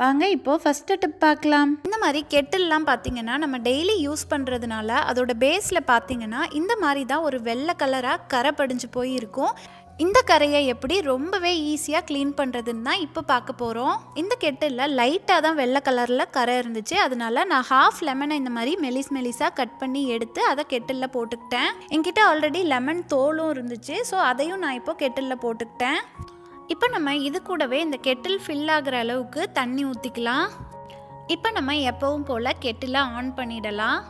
வாங்க இப்போ first tip பார்க்கலாம். இந்த மாதிரி கெட்டில்லாம் பார்த்தீங்கன்னா நம்ம டெய்லி யூஸ் பண்ணுறதுனால அதோட பேஸில் பார்த்தீங்கன்னா இந்த மாதிரி தான் ஒரு வெள்ளை கலராக கரை படிஞ்சு போய் இருக்கும் இந்த கரையை எப்படி ரொம்பவே ஈஸியாக க்ளீன் பண்ணுறதுன்னு தான் இப்போ பார்க்க போகிறோம் இந்த கெட்டில் லைட்டாக தான் வெள்ளை கலரில் கரை இருந்துச்சு. அதனால நான் ஹாஃப் லெமனை இந்த மாதிரி மெலிஸ் மெலிஸாக கட் பண்ணி எடுத்து அதை கெட்டிலில் போட்டுக்கிட்டேன். என்கிட்ட ஆல்ரெடி லெமன் தோலும் இருந்துச்சு. ஸோ அதையும் நான் இப்போ கெட்டிலில் போட்டுக்கிட்டேன். இப்போ நம்ம இது கூடவே இந்த கெட்டில் ஃபில் ஆகிற அளவுக்கு தண்ணி ஊற்றிக்கலாம் இப்போ நம்ம எப்பவும் போல் கெட்டிலை ஆன் பண்ணிடலாம்.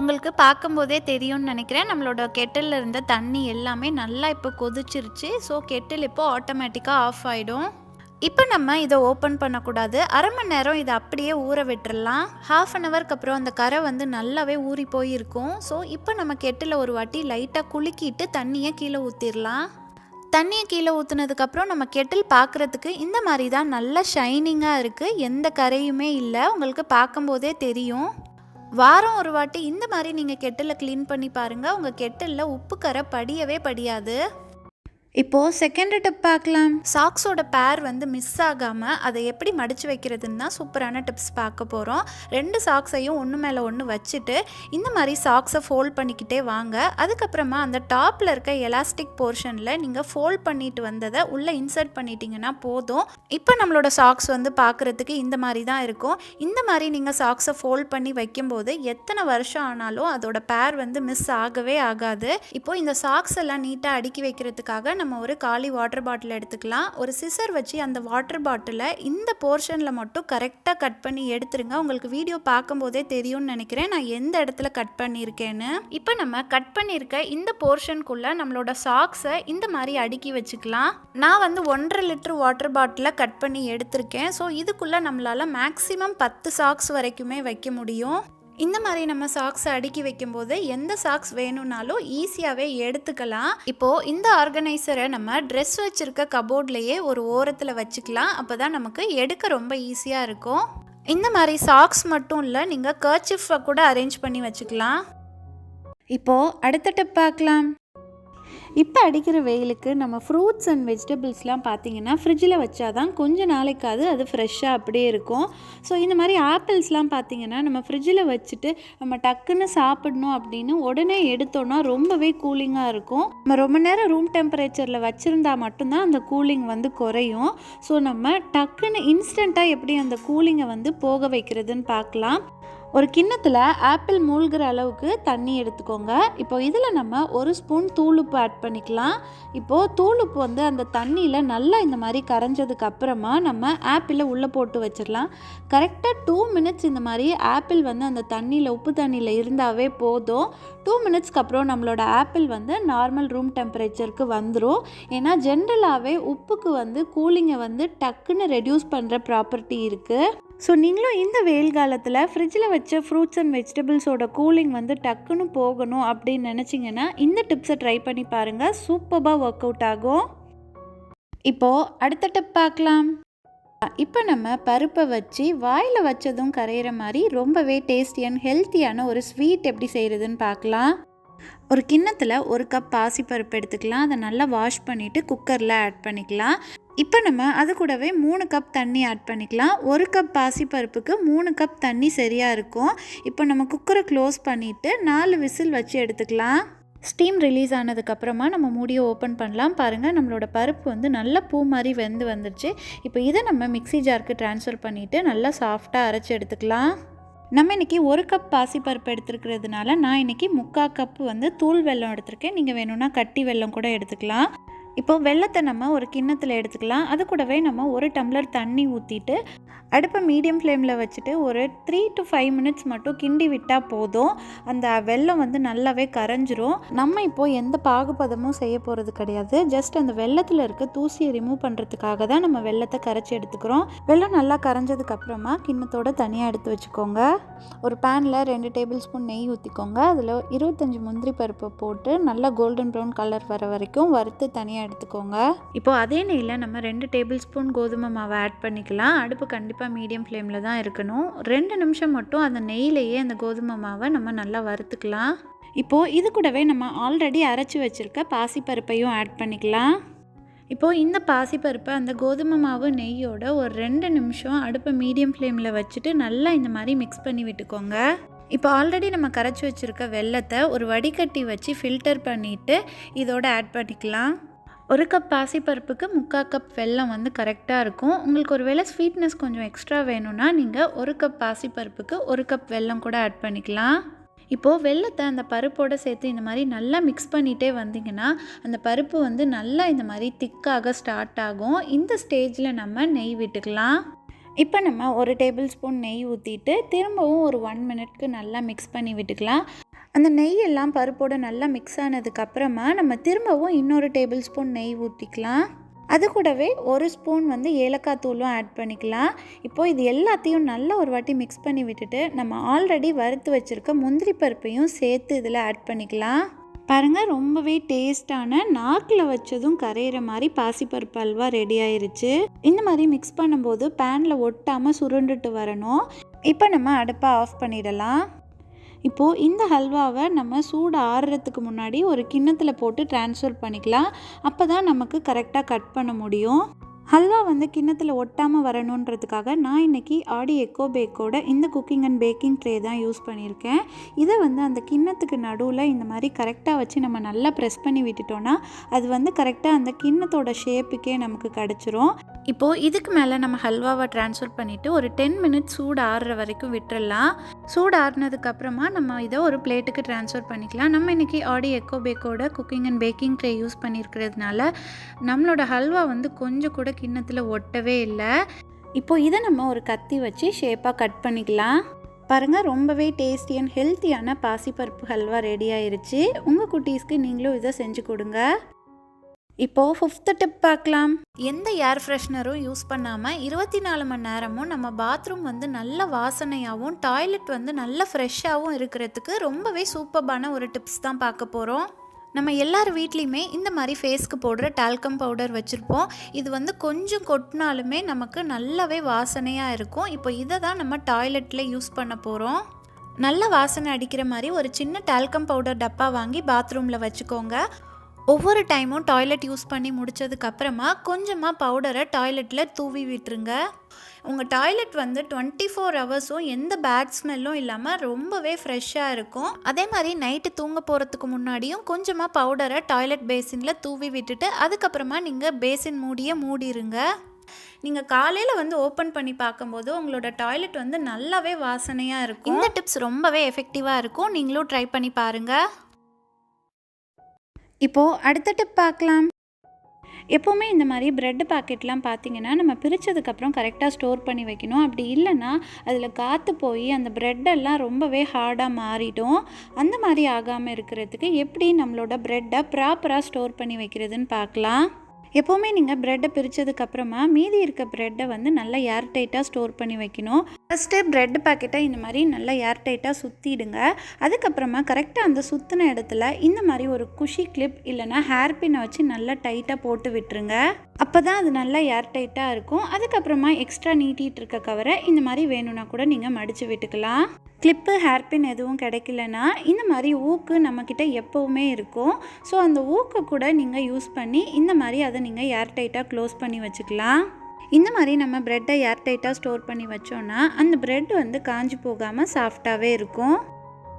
உங்களுக்கு பார்க்கும்போதே தெரியும்னு நினைக்கிறேன். நம்மளோட கெட்டில் இருந்த தண்ணி எல்லாமே நல்லா இப்போ கொதிச்சிருச்சு. ஸோ கெட்டில் இப்போ ஆட்டோமேட்டிக்காக ஆஃப் ஆகிடும் இப்போ நம்ம இதை ஓப்பன் பண்ணக்கூடாது. அரை மணி நேரம் இதை அப்படியே ஊற விட்டுறலாம். ஹாஃப் அன் ஹவருக்கு அப்புறம் அந்த கரை வந்து நல்லாவே ஊறி போயிருக்கும். ஸோ இப்போ நம்ம கெட்டில் ஒரு வாட்டி லைட்டாக குலுக்கிட்டு தண்ணியை கீழே ஊற்றிடலாம் தண்ணியை கீழே ஊற்றுனதுக்கப்புறம் நம்ம கெட்டில் பார்க்குறதுக்கு இந்த மாதிரி தான் நல்ல ஷைனிங்காக இருக்குது எந்த கரையுமே இல்லை. உங்களுக்கு பார்க்கும்போதே தெரியும். வாரம் ஒரு வாட்டி இந்த மாதிரி நீங்கள் கெட்டில் க்ளீன் பண்ணி பாருங்கள் உங்கள் கெட்டிலில் உப்பு கரை படியவே படியாது. இப்போது செகண்ட் டிப் பார்க்கலாம். சாக்ஸோட பேர் வந்து மிஸ் ஆகாமல் அதை எப்படி மடித்து வைக்கிறதுன்னு தான் சூப்பரான டிப்ஸ் பார்க்க போகிறோம் ரெண்டு சாக்ஸையும் ஒன்று மேலே ஒன்று வச்சுட்டு இந்த மாதிரி சாக்ஸை ஃபோல்ட் பண்ணிக்கிட்டே வாங்க. அதுக்கப்புறமா அந்த டாப்பில் இருக்க எலாஸ்டிக் போர்ஷனில் நீங்கள் ஃபோல்ட் பண்ணிட்டு வந்ததை உள்ளே இன்சர்ட் பண்ணிட்டீங்கன்னா போதும். இப்போ நம்மளோட சாக்ஸ் வந்து பார்க்குறதுக்கு இந்த மாதிரி தான் இருக்கும். இந்த மாதிரி நீங்கள் சாக்ஸை ஃபோல்ட் பண்ணி வைக்கும்போது எத்தனை வருஷம் ஆனாலும் அதோட பேர் வந்து மிஸ் ஆகவே ஆகாது. இப்போ இந்த சாக்ஸ் எல்லாம் நீட்டாக அடுக்கி வைக்கிறதுக்காக நம்ம நம்ம ஒரு காலி வாட்டர் பாட்டில் எடுத்துக்கலாம். ஒரு சிசர் வச்சு அந்த வாட்டர் பாட்டிலை இந்த போர்ஷனில் மட்டும் கரெக்டாக கட் பண்ணி எடுத்துருங்க. உங்களுக்கு வீடியோ பார்க்கும்போதே தெரியும்னு நினைக்கிறேன். நான் எந்த இடத்துல கட் பண்ணியிருக்கேன்னு. இப்போ நம்ம கட் பண்ணியிருக்க இந்த போர்ஷனுக்குள்ளே நம்மளோட சாக்ஸை இந்த மாதிரி அடுக்கி வச்சுக்கலாம். நான் வந்து ஒன்றரை லிட்டர் வாட்டர் பாட்டிலை கட் பண்ணி எடுத்திருக்கேன். ஸோ இதுக்குள்ளே நம்மளால் மேக்ஸிமம் பத்து சாக்ஸ் வரைக்குமே வைக்க முடியும். இந்த மாதிரி நம்ம சாக்ஸ் அடுக்கி வைக்கும்போது எந்த சாக்ஸ் வேணும்னாலும் ஈஸியாகவே எடுத்துக்கலாம். இப்போது இந்த ஆர்கனைசரை நம்ம ட்ரெஸ் வச்சுருக்க கபோர்ட்லேயே ஒரு ஓரத்தில் வச்சுக்கலாம். அப்போ தான் நமக்கு எடுக்க ரொம்ப ஈஸியாக இருக்கும். இந்த மாதிரி சாக்ஸ் மட்டும் இல்லை நீங்கள் கர்ச்சிஃபை கூட அரேஞ்ச் பண்ணி வச்சுக்கலாம். இப்போது அடுத்த டிப் பார்க்கலாம். இப்போ அடிக்கிற வெயிலுக்கு நம்ம ஃப்ரூட்ஸ் அண்ட் வெஜிடபிள்ஸ்லாம் பார்த்தீங்கன்னா ஃப்ரிட்ஜில் வச்சா தான் கொஞ்சம் நாளைக்காவது அது ஃப்ரெஷ்ஷாக அப்படியே இருக்கும். ஸோ இந்த மாதிரி ஆப்பிள்ஸ்லாம் பார்த்தீங்கன்னா நம்ம ஃப்ரிட்ஜில் வச்சுட்டு நம்ம டக்குன்னு சாப்பிடணும் அப்படின்னு உடனே எடுத்தோன்னா ரொம்பவே கூலிங்காக இருக்கும். நம்ம ரொம்ப நேரம் ரூம் டெம்பரேச்சரில் வச்சுருந்தா மட்டும்தான் அந்த கூலிங் வந்து குறையும். ஸோ நம்ம டக்குன்னு இன்ஸ்டண்ட்டாக எப்படி அந்த கூலிங்கை வந்து போக வைக்கிறதுன்னு பார்க்கலாம். ஒரு கிண்ணத்தில் ஆப்பிள் மூழ்கிற அளவுக்கு தண்ணி எடுத்துக்கோங்க. இப்போ இதில் நம்ம ஒரு ஸ்பூன் தூளுப்பு ஆட் பண்ணிக்கலாம். இப்போது தூளுப்பு வந்து அந்த தண்ணியில் நல்லா இந்த மாதிரி கரைஞ்சதுக்கு அப்புறமா நம்ம ஆப்பிளை உள்ளே போட்டு வச்சிடலாம். கரெக்டாக டூ மினிட்ஸ் இந்த மாதிரி ஆப்பிள் வந்து அந்த தண்ணியில் உப்பு தண்ணியில் இருந்தாவே போதும். டூ மினிட்ஸ்க்கு அப்புறம் நம்மளோட ஆப்பிள் வந்து நார்மல் ரூம் டெம்பரேச்சருக்கு வந்துடும் ஏன்னா ஜென்ரலாகவே உப்புக்கு வந்து கூலிங்கை வந்து டக்குன்னு ரெடியூஸ் பண்ணுற ப்ராப்பர்ட்டி இருக்குது ஸோ நீங்களும் இந்த வெயில் காலத்தில் ஃப்ரிட்ஜில் வச்ச ஃப்ரூட்ஸ் அண்ட் வெஜிடபிள்ஸோட கூலிங் வந்து டக்குன்னு போகணும் அப்படின்னு நினச்சிங்கன்னா இந்த டிப்ஸை ட்ரை பண்ணி பாருங்கள் சூப்பராக ஒர்க் அவுட் ஆகும். இப்போது அடுத்த டிப் பார்க்கலாம். இப்போ நம்ம பருப்பை வச்சு வாயில் வச்சதும் கரையிற மாதிரி ரொம்பவே டேஸ்டி அண்ட் ஹெல்த்தியான ஒரு ஸ்வீட் எப்படி செய்கிறதுன்னு பார்க்கலாம். ஒரு கிண்ணத்தில் ஒரு கப் பாசிப்பருப்பு எடுத்துக்கலாம். அதை நல்லா வாஷ் பண்ணிவிட்டு குக்கரில் ஆட் பண்ணிக்கலாம். இப்போ நம்ம அது கூடவே மூணு கப் தண்ணி ஆட் பண்ணிக்கலாம். ஒரு கப் பாசிப்பருப்புக்கு மூணு கப் தண்ணி சரியாக இருக்கும். இப்போ நம்ம குக்கரை க்ளோஸ் பண்ணிவிட்டு நாலு விசில் வச்சு எடுத்துக்கலாம். ஸ்டீம் ரிலீஸ் ஆனதுக்கப்புறமா நம்ம மூடியை ஓப்பன் பண்ணலாம். பாருங்கள் நம்மளோட பருப்பு வந்து நல்ல பூ மாதிரி வெந்து வந்துருச்சு. இப்போ இதை நம்ம மிக்ஸி ஜாருக்கு ட்ரான்ஸ்ஃபர் பண்ணிவிட்டு நல்லா சாஃப்டாக அரைச்சி எடுத்துக்கலாம். நம்ம இன்றைக்கி ஒரு கப் பாசிப்பருப்பு எடுத்துருக்கிறதுனால நான் இன்றைக்கி முக்கால் கப்பு வந்து தூள் வெல்லம் எடுத்திருக்கேன். நீங்கள் வேணும்னா கட்டி வெல்லம் கூட எடுத்துக்கலாம். இப்போ வெள்ளத்தை நம்ம ஒரு கிண்ணத்தில் எடுத்துக்கலாம். அது கூடவே நம்ம ஒரு டம்ளர் தண்ணி ஊற்றிட்டு அடுப்பை மீடியம் ஃப்ளேமில் வச்சுட்டு ஒரு த்ரீ டு ஃபைவ் மினிட்ஸ் மட்டும் கிண்டி விட்டால் போதும். அந்த வெல்லம் வந்து நல்லாவே கரைஞ்சிரும். நம்ம இப்போது எந்த பாகுபதமும் செய்ய போகிறது கிடையாது. ஜஸ்ட் அந்த வெள்ளத்தில் இருக்க தூசியை ரிமூவ் பண்ணுறதுக்காக தான் நம்ம வெள்ளத்தை கரைச்சி எடுத்துக்கிறோம். வெள்ளம் நல்லா கரைஞ்சதுக்கு அப்புறமா கிண்ணத்தோட தனியாக எடுத்து வச்சுக்கோங்க. ஒரு பேனில் ரெண்டு டேபிள் ஸ்பூன் நெய் ஊற்றிக்கோங்க அதில் இருபத்தஞ்சி முந்திரி பருப்பை போட்டு நல்லா கோல்டன் ப்ரௌன் கலர் வர வரைக்கும் வறுத்து தனியாக எடுத்துக்கோங்க. இப்போ அதே நெய்யில் நம்ம ரெண்டு டேபிள் ஸ்பூன் கோதுமை மாவை ஆட் பண்ணிக்கலாம். அடுப்பு கண்டிப்பாக மீடியம் ஃப்ளேமில் தான் இருக்கணும். ரெண்டு நிமிஷம் மட்டும் அந்த நெய்யிலேயே அந்த கோதுமை மாவை நம்ம நல்லா வறுத்துக்கலாம். இப்போது இது கூடவே நம்ம ஆல்ரெடி அரைச்சி வச்சுருக்க பாசிப்பருப்பையும் ஆட் பண்ணிக்கலாம். இப்போது இந்த பாசிப்பருப்பை அந்த கோதுமை மாவு நெய்யோட ஒரு ரெண்டு நிமிஷம் அடுப்பை மீடியம் ஃப்ளேமில் வச்சுட்டு நல்லா இந்த மாதிரி மிக்ஸ் பண்ணி விட்டுக்கோங்க. இப்போ ஆல்ரெடி நம்ம கரைச்சி வச்சுருக்க வெள்ளத்தை ஒரு வடிகட்டி வச்சு ஃபில்டர் பண்ணிவிட்டு இதோட ஆட் பண்ணிக்கலாம். ஒரு கப் பாசிப்பருப்புக்கு முக்கால் கப் வெல்லம் வந்து கரெக்டாக இருக்கும். உங்களுக்கு ஒரு வேளை ஸ்வீட்னஸ் கொஞ்சம் எக்ஸ்ட்ரா வேணும்னா நீங்கள் ஒரு கப் பாசிப்பருப்புக்கு ஒரு கப் வெல்லம் கூட ஆட் பண்ணிக்கலாம். இப்போது வெள்ளத்தை அந்த பருப்போடு சேர்த்து இந்த மாதிரி நல்லா மிக்ஸ் பண்ணிகிட்டே வந்தீங்கன்னா அந்த பருப்பு வந்து நல்லா இந்த மாதிரி திக்காக ஸ்டார்ட் ஆகும். இந்த ஸ்டேஜில் நம்ம நெய் விட்டுக்கலாம். இப்போ நம்ம ஒரு டேபிள் ஸ்பூன் நெய் ஊற்றிட்டு திரும்பவும் ஒரு ஒன் மினிட்க்கு நல்லா மிக்ஸ் பண்ணி விட்டுக்கலாம். அந்த நெய் எல்லாம் பருப்போடு நல்லா மிக்ஸ் ஆனதுக்கப்புறமா நம்ம திரும்பவும் இன்னொரு டேபிள் ஸ்பூன் நெய் ஊற்றிக்கலாம் அது கூடவே ஒரு ஸ்பூன் வந்து ஏலக்காய் தூளும் ஆட் பண்ணிக்கலாம். இப்போது இது எல்லாத்தையும் நல்லா ஒரு வாட்டி மிக்ஸ் பண்ணி விட்டுட்டு நம்ம ஆல்ரெடி வறுத்து வச்சுருக்க முந்திரி பருப்பையும் சேர்த்து இதில் ஆட் பண்ணிக்கலாம். பாருங்கள் ரொம்பவே டேஸ்டான நாக்கில் வச்சதும் கரையிற மாதிரி பாசிப்பருப்பு அல்வா ரெடி ஆயிருச்சு. இந்த மாதிரி மிக்ஸ் பண்ணும்போது பேனில் ஒட்டாமல் சுருண்டுட்டு வரணும். இப்போ நம்ம அடுப்பை ஆஃப் பண்ணிடலாம். இப்போது இந்த ஹல்வாவை நம்ம சூடு ஆறுறதுக்கு முன்னாடி ஒரு கிண்ணத்தில் போட்டு ட்ரான்ஸ்ஃபர் பண்ணிக்கலாம். அப்போ தான் நமக்கு கரெக்டாக கட் பண்ண முடியும். ஹல்வா வந்து கிண்ணத்தில் ஒட்டாமல் வரணுன்றதுக்காக நான் இன்றைக்கி ஆடி எக்கோ பேக்கோட இந்த குக்கிங் அண்ட் பேக்கிங் ட்ரே தான் யூஸ் பண்ணியிருக்கேன். இதை வந்து அந்த கிண்ணத்துக்கு நடுவில் இந்த மாதிரி கரெக்டாக வச்சு நம்ம நல்லா ப்ரெஸ் பண்ணி விட்டுட்டோன்னா அது வந்து கரெக்டாக அந்த கிண்ணத்தோட ஷேப்புக்கே நமக்கு கிடச்சிரும். இப்போது இதுக்கு மேலே நம்ம ஹல்வாவை ட்ரான்ஸ்ஃபர் பண்ணிவிட்டு ஒரு டென் மினிட்ஸ் சூடு ஆறுற வரைக்கும் விட்டுடலாம் சூடு ஆறுனதுக்கப்புறமா நம்ம இதை ஒரு பிளேட்டுக்கு ட்ரான்ஸ்ஃபர் பண்ணிக்கலாம். நம்ம இன்றைக்கி ஆடி எக்கோ பேக்கோட cooking and baking tray use பண்ணியிருக்கிறதுனால நம்மளோட ஹல்வா வந்து கொஞ்சம் கூட கிண்ணத்தில் ஒட்டவே இல்லை? இப்போது இதை நம்ம ஒரு கத்தி வச்சு ஷேப்பாக கட் பண்ணிக்கலாம். பாருங்கள் ரொம்பவே டேஸ்டி அண்ட் ஹெல்த்தியான பாசிப்பருப்பு ஹல்வா ரெடி ஆயிருச்சு. உங்கள் குட்டீஸ்க்கு நீங்களும் இதை செஞ்சு கொடுங்க. இப்போது ஃபிஃப்த்து டிப் பார்க்கலாம். எந்த ஏர் ஃப்ரெஷ்னரும் யூஸ் பண்ணாமல் இருபத்தி நாலு மணி நேரமும் நம்ம பாத்ரூம் வந்து நல்ல வாசனையாகவும் டாய்லெட் வந்து நல்ல ஃப்ரெஷ்ஷாகவும் இருக்கிறதுக்கு ரொம்பவே சூப்பர்பான ஒரு டிப்ஸ் தான் பார்க்க போகிறோம் நம்ம எல்லார் வீட்லேயுமே இந்த மாதிரி ஃபேஸ்க்கு போடுற டால்கம் பவுடர் வச்சுருப்போம். இது வந்து கொஞ்சம் கொட்டினாலுமே நமக்கு நல்லாவே வாசனையாக இருக்கும். இப்போ இதை தான் நம்ம டாய்லெட்டில் யூஸ் பண்ண போகிறோம் நல்ல வாசனை அடிக்கிற மாதிரி ஒரு சின்ன டால்கம் பவுடர் டப்பா வாங்கி பாத்ரூமில் வச்சுக்கோங்க. ஒவ்வொரு டைமும் டாய்லெட் யூஸ் பண்ணி முடித்ததுக்கப்புறமா கொஞ்சமாக பவுடரை டாய்லெட்டில் தூவி விட்டுருங்க. உங்கள் டாய்லெட் வந்து டுவெண்ட்டி ஃபோர் ஹவர்ஸும் எந்த பேட் ஸ்மெல்லும் இல்லாமல் ரொம்பவே ஃப்ரெஷ்ஷாக இருக்கும். அதே மாதிரி நைட்டு தூங்க போகிறதுக்கு முன்னாடியும் கொஞ்சமாக பவுடரை டாய்லெட் பேசினில் தூவி விட்டுட்டு அதுக்கப்புறமா நீங்கள் பேசின் மூடியே மூடிருங்க. நீங்கள் காலையில் வந்து ஓப்பன் பண்ணி பார்க்கும்போது உங்களோட டாய்லெட் வந்து நல்லாவே வாசனையாக இருக்கும். இந்த டிப்ஸ் ரொம்பவே எஃபெக்டிவாக இருக்கும். நீங்களும் ட்ரை பண்ணி பாருங்கள் இப்போது அடுத்த டிப் பார்க்கலாம். எப்போவுமே இந்த மாதிரி ப்ரெட் பாக்கெட்லாம் பார்த்தீங்கன்னா நம்ம பிரித்ததுக்கப்புறம் கரெக்டாக ஸ்டோர் பண்ணி வைக்கணும். அப்படி இல்லைன்னா அதில் காற்று போய் அந்த ப்ரெட்டெல்லாம் ரொம்பவே ஹார்டாக மாறிடும். அந்த மாதிரி ஆகாமல் இருக்கிறதுக்கு எப்படி நம்மளோட ப்ரெட்டை ப்ராப்பராக ஸ்டோர் பண்ணி வைக்கிறதுன்னு பார்க்கலாம். எப்போவுமே நீங்கள் ப்ரெட்டை பிரித்ததுக்கப்புறமா மீதி இருக்க ப்ரெட்டை வந்து நல்லா ஏர் டைட்டாக ஸ்டோர் பண்ணி வைக்கணும். ஃபஸ்ட்டு ப்ரெட் பாக்கெட்டை இந்த மாதிரி நல்லா ஏர் டைட்டாக சுற்றிடுங்க அதுக்கப்புறமா கரெக்டாக அந்த சுற்றின இடத்துல இந்த மாதிரி ஒரு குஷி கிளிப் இல்லைனா ஹேர்பின்னை வச்சு நல்லா டைட்டாக போட்டு விட்டுருங்க. அப்போ தான் அது நல்லா ஏர் டைட்டாக இருக்கும். அதுக்கப்புறமா எக்ஸ்ட்ரா நீட்டிகிட்டு இருக்க கவரை இந்த மாதிரி வேணும்னா கூட நீங்கள் மடித்து விட்டுக்கலாம். கிளிப்பு ஹேர்பின் எதுவும் கிடைக்கலனா இந்த மாதிரி ஊக்கு நம்மக்கிட்ட எப்போவுமே இருக்கும். ஸோ அந்த ஊக்கு கூட நீங்கள் யூஸ் பண்ணி இந்த மாதிரி அதை நீங்கள் ஏர் டைட்டாக க்ளோஸ் பண்ணி வச்சுக்கலாம். இந்த மாதிரி நம்ம ப்ரெட்டை ஏர் டைட்டாக ஸ்டோர் பண்ணி வச்சோன்னா அந்த ப்ரெட் வந்து காஞ்சி போகாமல் சாஃப்டாகவே இருக்கும்.